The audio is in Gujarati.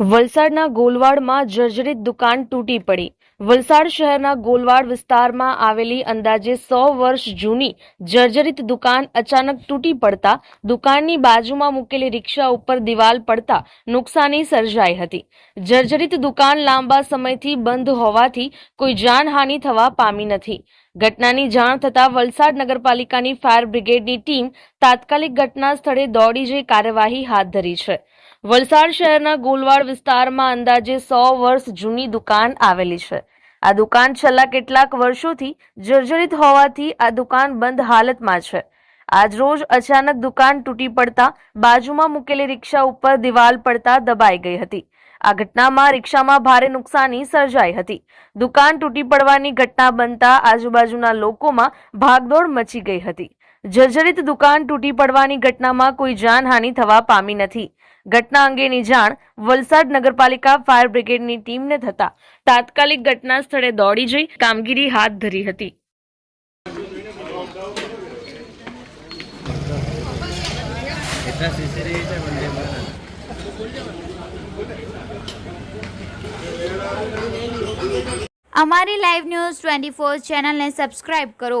વલસાડના ગોલવાડમાં જર્જરિત દુકાન તૂટી પડી. વલસાડ શહેરના ગોલવાડ વિસ્તારમાં આવેલી અંદાજે સો વર્ષ જૂની જર્જરિત દુકાન અચાનક તૂટી પડતા દુકાનની બાજુમાં મૂકેલી રિક્ષા ઉપર દિવાલ પડતા નુકસાની સર્જાઈ હતી. જર્જરિત દુકાન લાંબા સમયથી બંધ હોવાથી કોઈ જાનહાનિ થવા પામી નથી. ઘટનાની જાણ થતાં વલસાડ નગરપાલિકાની ફાયર બ્રિગેડની ટીમ તાત્કાલિક ઘટના સ્થળે દોડી જઈ કાર્યવાહી હાથ ધરી છે. વલસાડ શહેરના ગોલવાડ વિસ્તારમાં અંદાજે સો વર્ષ જૂની દુકાન આવેલી છે. આ દુકાન છેલ્લા કેટલાક વર્ષોથી જર્જરિત હોવાથી આ દુકાન બંધ હાલતમાં છે. આજરોજ અચાનક દુકાન તૂટી પડતા બાજુમાં મૂકેલી રિક્ષા ઉપર દિવાલ પડતા દબાઈ ગઈ હતી. આ ઘટનામાં રિક્ષામાં ભારે નુકસાની સર્જાઈ હતી. દુકાન તૂટી પડવાની ઘટના બનતા આજુબાજુના લોકોમાં ભાગદોડ મચી ગઈ હતી. જર્જરિત દુકાન તૂટી પડવાની ઘટનામાં કોઈ જાનહાનિ થવા પામી નથી. ઘટના અંગેની જાણ વલસાડ નગરપાલિકા ફાયર બ્રિગેડની ટીમને થતા તાત્કાલિક ઘટના સ્થળે દોડી જઈ કામગીરી હાથ ધરી હતી. અમારી લાઈવ ન્યૂઝ ટ્વેન્ટી ફોર ચેનલને સબસ્ક્રાઇબ કરો.